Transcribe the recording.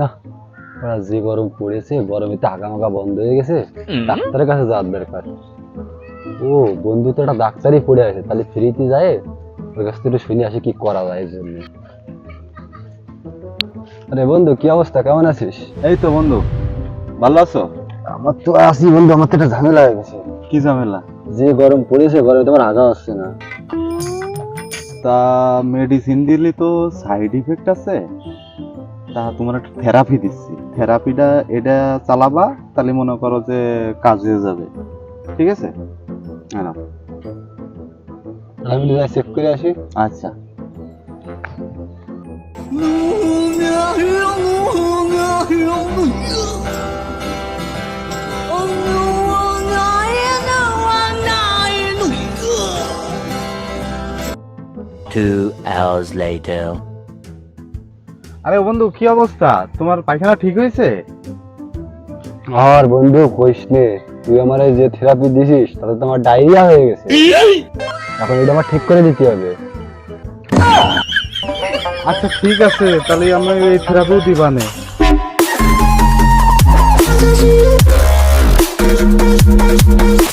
না ওরা যে গরম পড়েছে গরমে তো আগামাগা বন্ধ হয়ে গেছে ডাক্তারের কাছে যাওয়ার দরকার। ও বন্ধু তো একটা ডাক্তারই পড়ে আছে তাহলে ফ্রিতে যায়? ওর কাছ থেকে শুনে আসি কি করা যায় এর জন্য। আরে বন্ধু কি অবস্থা? কেমন আছিস? এই তো বন্ধু ভালো আছো? আমার তো আছি বন্ধু আমার তো একটা ঝামেলা হয়ে গেছে। কি ঝামেলা? যে গরম পড়েছে গরমে তোমার আগা আসছে না। তা মেডিসিন দিলে তো সাইড ইফেক্ট আছে? তা তোমার একটা থেরাপি দিচ্ছি। থেরাপিটা এটা চালাবা তাহলে মনে করো যে কাজ হয়ে যাবে। ঠিক আছে? হ্যাঁ আমি চেক করে আসি। আচ্ছা। Two hours later. আরে বন্ধু কি অবস্থা? তোমার পায়খানা ঠিক হয়েছে? আর বন্ধু কইস নে তুই আমার এই যে থেরাপি দিছিস তাতে তো আমার ডায়রিয়া হয়ে গেছে। এখন এটা আমার ঠিক করে দিতে হবে। আচ্ছা ঠিক আছে তাহলে আমি এই থেরাপিও দিবানে। Thank you.